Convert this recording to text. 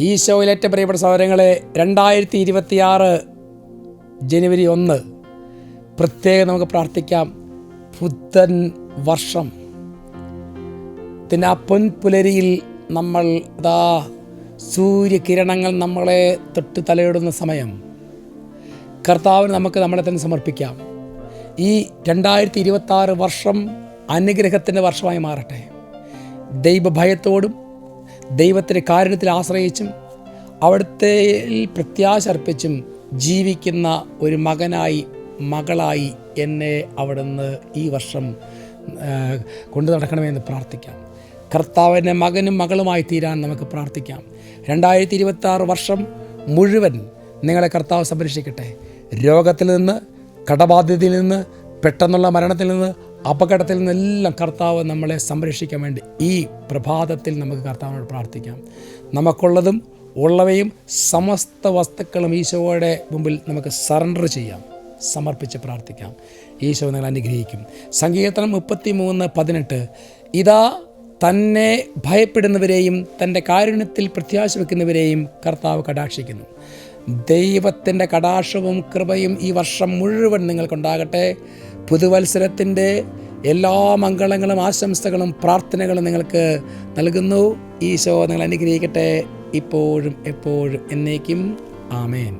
ഈശോയിലേറ്റ പ്രിയപ്പെട്ട സഹോദരങ്ങളെ രണ്ടായിരത്തി ഇരുപത്തിയാറ് ജനുവരി ഒന്ന് പ്രത്യേകം നമുക്ക് പ്രാർത്ഥിക്കാം. പുത്തൻ വർഷം. പിന്നെ ആ പൊൻപുലരിയിൽ നമ്മൾ ഇതാ സൂര്യകിരണങ്ങൾ നമ്മളെ തൊട്ട് തലയിടുന്ന സമയം. കർത്താവിന് നമുക്ക് നമ്മളെ തന്നെ സമർപ്പിക്കാം. ഈ രണ്ടായിരത്തി ഇരുപത്തി വർഷം അനുഗ്രഹത്തിന്റെ വർഷമായി മാറട്ടെ. ദൈവഭയത്തോടും ദൈവത്തിന്റെ കാരണത്തിൽ ആശ്രയിച്ചും അവിടുത്തെ പ്രത്യാശ അർപ്പിച്ചും ജീവിക്കുന്ന ഒരു മകനായി മകളായി എന്നെ അവിടുന്ന് ഈ വർഷം കൊണ്ടു നടക്കണമെന്ന് പ്രാർത്ഥിക്കാം. കർത്താവിന്റെ മകനും മകളുമായി തീരാൻ നമുക്ക് പ്രാർത്ഥിക്കാം. രണ്ടായിരത്തി ഇരുപത്തി വർഷം മുഴുവൻ നിങ്ങളെ കർത്താവ് സംരക്ഷിക്കട്ടെ. രോഗത്തിൽ നിന്ന് കടബാധ്യതയിൽ നിന്ന് പെട്ടെന്നുള്ള മരണത്തിൽ നിന്ന് അപകടത്തിൽ നിന്നെല്ലാം കർത്താവ് നമ്മളെ സംരക്ഷിക്കാൻ വേണ്ടി ഈ പ്രഭാതത്തിൽ നമുക്ക് കർത്താവിനോട് പ്രാർത്ഥിക്കാം. നമുക്കുള്ളതും ഉള്ളവയും സമസ്ത വസ്തുക്കളും ഈശോയുടെ മുമ്പിൽ നമുക്ക് സറണ്ടർ ചെയ്യാം. സമർപ്പിച്ച് പ്രാർത്ഥിക്കാം. ഈശോ നിങ്ങൾ അനുഗ്രഹിക്കും. സങ്കീർത്തനം മുപ്പത്തി മൂന്ന് പതിനെട്ട്. ഇതാ തന്നെ ഭയപ്പെടുന്നവരെയും തന്റെ കാരുണ്യത്തിൽ പ്രത്യാശ വെക്കുന്നവരെയും കർത്താവ് കടാക്ഷിക്കുന്നു. ദൈവത്തിന്റെ കടാക്ഷവും കൃപയും ഈ വർഷം മുഴുവൻ നിങ്ങൾക്കുണ്ടാകട്ടെ. പുതുവത്സരത്തിന്റെ എല്ലാ മംഗളങ്ങളും ആശംസകളും പ്രാർത്ഥനകളും നിങ്ങൾക്ക് നൽകുന്നു. ഈശോ നിങ്ങൾ അനുഗ്രഹിക്കട്ടെ. ഇപ്പോഴും എപ്പോഴും എന്നേക്കും. ആമേൻ.